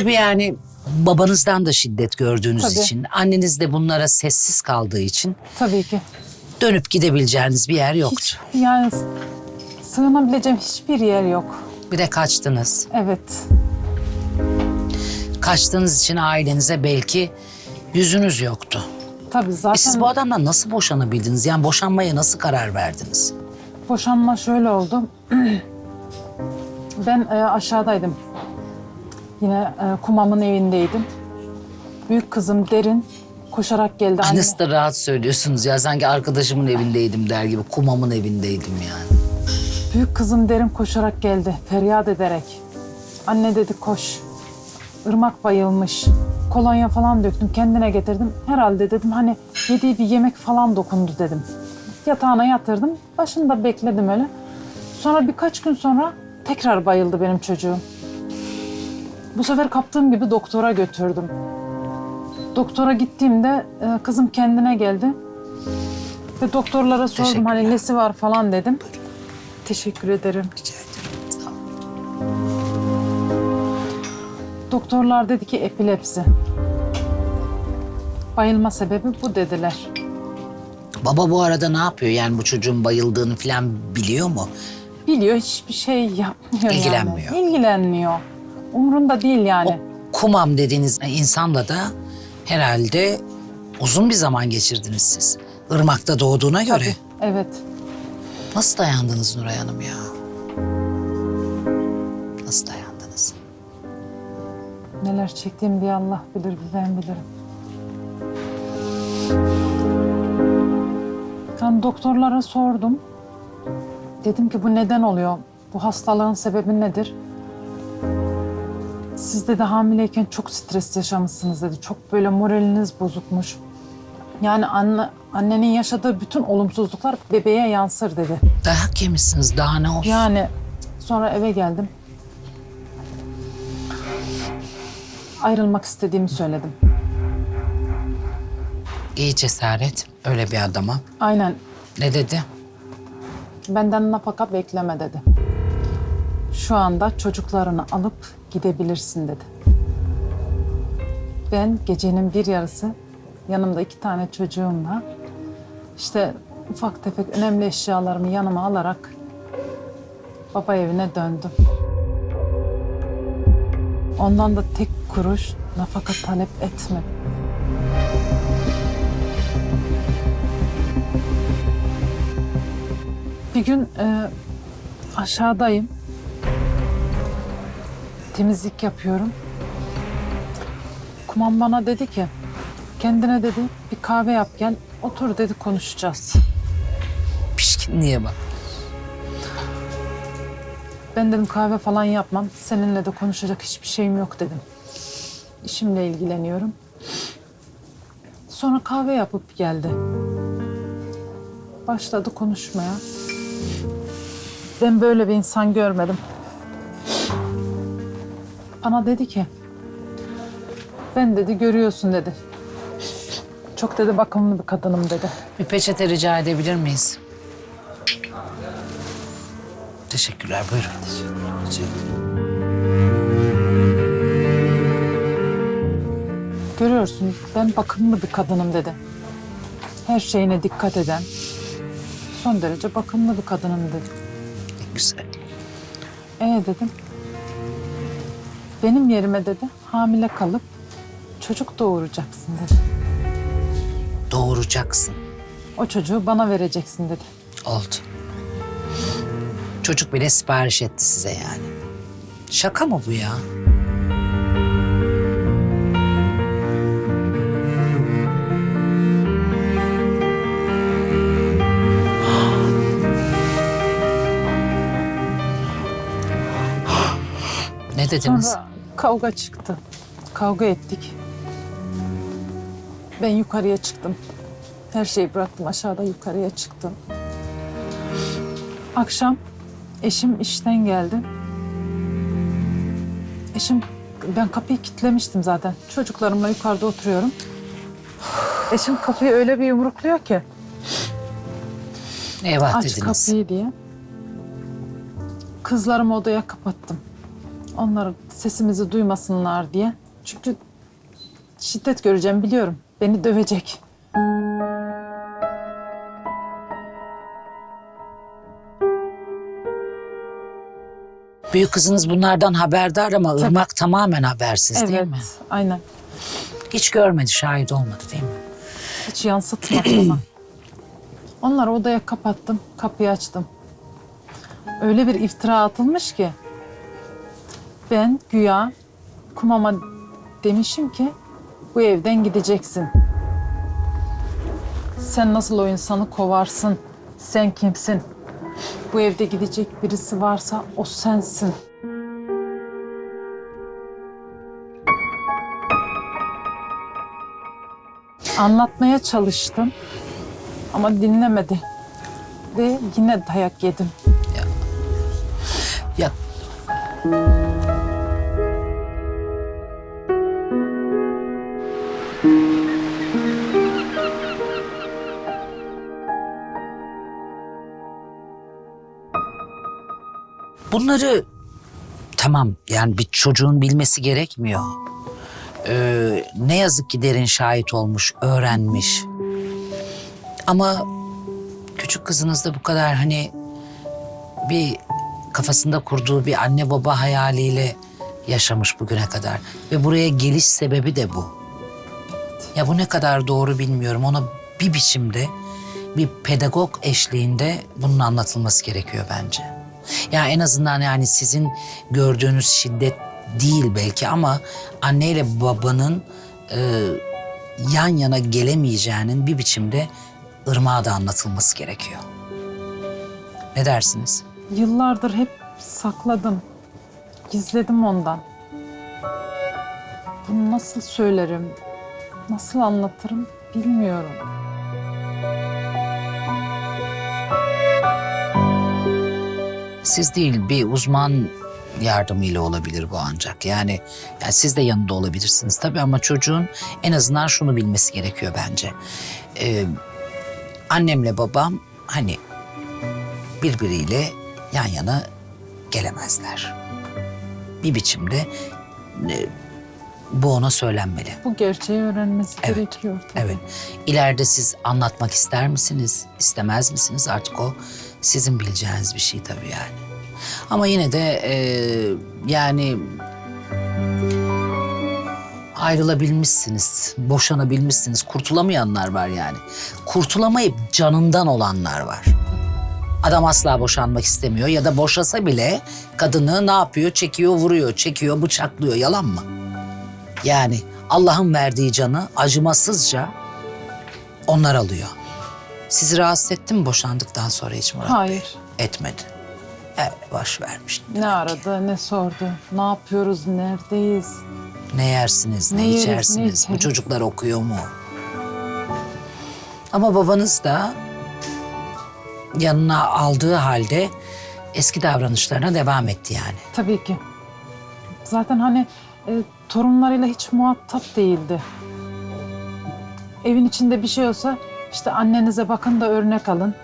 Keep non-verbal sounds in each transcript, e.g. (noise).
Tabii yani babanızdan da şiddet gördüğünüz Tabii. için, anneniz de bunlara sessiz kaldığı için Tabii ki. dönüp gidebileceğiniz bir yer yoktu. Hiç, yani sığınabileceğim hiçbir yer yok. Bir de kaçtınız. Evet. Kaçtığınız için ailenize belki yüzünüz yoktu. Tabii zaten E siz bu adamdan nasıl boşanabildiniz? Yani boşanmaya nasıl karar verdiniz? boşanma şöyle oldu. (clears throat) ben e, aşağıdaydım. Yine e, kumamın evindeydim. Büyük kızım Derin koşarak geldi. Anne, nasıl da rahat söylüyorsunuz ya. Sanki arkadaşımın evindeydim der gibi. Kumamın evindeydim yani. büyük kızım Derin koşarak geldi feryat ederek. Anne dedi koş. Irmak bayılmış. Kolonya falan döktüm kendine getirdim. Herhalde dedim hani yediği bir yemek falan dokundu dedim. Yatağına yatırdım. Başında bekledim öyle. Sonra birkaç gün sonra tekrar bayıldı benim çocuğum. Bu sefer kaptığım gibi doktora götürdüm. Doktora gittiğimde e, kızım kendine geldi. Ve doktorlara sordum hani nesi var falan dedim. Teşekkür ederim. Rica ederim. Sağ olun. Doktorlar dedi ki epilepsi. Bayılma sebebi bu dediler. Baba bu arada ne yapıyor? Yani bu çocuğun bayıldığını falan biliyor mu? Biliyor hiçbir şey yapmıyor İlgilenmiyor. yani. İlgilenmiyor. Umrunda değil yani. O kumam dediğiniz insanla da herhalde uzun bir zaman geçirdiniz siz. Irmak'ta doğduğuna göre. Tabii, Evet. Nasıl dayandınız Nuray Hanım ya? Nasıl dayandınız? Neler çektiğimi bir Allah bilir, bir ben bilirim. Ben doktorlara sordum. Dedim ki bu neden oluyor? Bu hastalığın sebebi nedir? Siz de hamileyken çok stres yaşamışsınız dedi. Çok böyle moraliniz bozukmuş. Yani anne, annenin yaşadığı bütün olumsuzluklar bebeğe yansır dedi. Dayak yemişsiniz daha ne olsun? Yani sonra eve geldim. Ayrılmak istediğimi söyledim. İyi cesaret öyle bir adama. Aynen Ne dedi? benden nafaka bekleme dedi. Şu anda çocuklarını alıp gidebilirsin dedi. Ben gecenin bir yarısı yanımda iki tane çocuğumla işte ufak tefek önemli eşyalarımı yanıma alarak baba evine döndüm. Ondan da tek kuruş nafaka talep etmedim. Bir gün e, aşağıdayım. Temizlik yapıyorum. Kuman bana dedi ki, kendine dedi bir kahve yap gel, otur dedi konuşacağız. Pişkinliğe bak. Ben dedim kahve falan yapmam, seninle de konuşacak hiçbir şeyim yok dedim. İşimle ilgileniyorum. Sonra kahve yapıp geldi. Başladı konuşmaya. Ben böyle bir insan görmedim. Bana dedi ki, ben dedi görüyorsun dedi. Çok dedi bakımlı bir kadınım dedi. Bir peçete rica edebilir miyiz? Teşekkürler buyurun. Görüyorsun ben bakımlı bir kadınım dedi. Her şeyine dikkat eden, son derece bakımlı bir kadınım dedi. Güzel. E dedim. Benim yerime dedi hamile kalıp çocuk doğuracaksın dedi. Doğuracaksın. O çocuğu bana vereceksin dedi. Oldu. Çocuk bile sipariş etti size yani. Şaka mı bu ya? Ne dediniz? Sonra kavga çıktı. Kavga ettik. Ben yukarıya çıktım. Her şeyi bıraktım aşağıda yukarıya çıktım. Akşam eşim işten geldi. Eşim ben kapıyı kilitlemiştim zaten. Çocuklarımla yukarıda oturuyorum. Eşim kapıyı öyle bir yumrukluyor ki Eyvah aç dediniz. kapıyı diye. Kızlarımı odaya kapattım. Onlar sesimizi duymasınlar diye. Çünkü şiddet göreceğim biliyorum. Beni dövecek. Büyük kızınız bunlardan haberdar ama Irmak tamamen habersiz değil evet, mi? aynen. Hiç görmedi, şahit olmadı değil mi? Hiç yansıtmadım ama. Onları odaya kapattım, kapıyı açtım. Öyle bir iftira atılmış ki ben güya kumama demişim ki bu evden gideceksin. Sen nasıl o insanı kovarsın? Sen kimsin? Bu evde gidecek birisi varsa o sensin. Anlatmaya çalıştım ama dinlemedi. Ve yine dayak yedim. Ya Bunları tamam yani bir çocuğun bilmesi gerekmiyor. Ee, ne yazık ki derin şahit olmuş, öğrenmiş. Ama küçük kızınız da bu kadar hani bir kafasında kurduğu bir anne baba hayaliyle yaşamış bugüne kadar. Ve buraya geliş sebebi de bu. Ya bu ne kadar doğru bilmiyorum. Ona bir biçimde bir pedagog eşliğinde bunun anlatılması gerekiyor bence. Ya en azından yani sizin gördüğünüz şiddet değil belki ama anneyle babanın e, yan yana gelemeyeceğinin bir biçimde ırmağa da anlatılması gerekiyor. Ne dersiniz? Yıllardır hep sakladım. Gizledim ondan. Bunu nasıl söylerim? Nasıl anlatırım bilmiyorum. Siz değil bir uzman yardımıyla olabilir bu ancak. Yani, yani siz de yanında olabilirsiniz tabii ama çocuğun en azından şunu bilmesi gerekiyor bence. Ee, annemle babam hani birbiriyle yan yana gelemezler. Bir biçimde e, bu ona söylenmeli. Bu gerçeği öğrenmesi Evet, gerekiyor tabii. Evet. İleride siz anlatmak ister misiniz, istemez misiniz? Artık o sizin bileceğiniz bir şey tabii yani. Ama yine de e, yani ayrılabilmişsiniz, boşanabilmişsiniz. Kurtulamayanlar var yani. Kurtulamayıp canından olanlar var. Adam asla boşanmak istemiyor ya da boşasa bile kadını ne yapıyor? Çekiyor, vuruyor, çekiyor, bıçaklıyor. Yalan mı? Yani Allah'ın verdiği canı acımasızca onlar alıyor. Sizi rahatsız etti mi boşandıktan sonra hiç Murat Bey? Hayır. Etmedi. Evet, boş vermiş. Ne aradı, ne sordu. Ne yapıyoruz, neredeyiz? Ne yersiniz, ne, Ne yeriz, ne içersiniz, bu içeriz? çocuklar okuyor mu? Ama babanız da yanına aldığı halde eski davranışlarına devam etti yani. Tabii ki. Zaten hani e, torunlarıyla hiç muhatap değildi. Evin içinde bir şey olsa işte annenize bakın da örnek alın.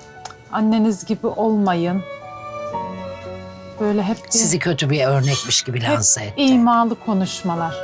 Anneniz gibi olmayın. Böyle hep bir, Sizi kötü bir örnekmiş gibi hep lanse etti. imalı konuşmalar.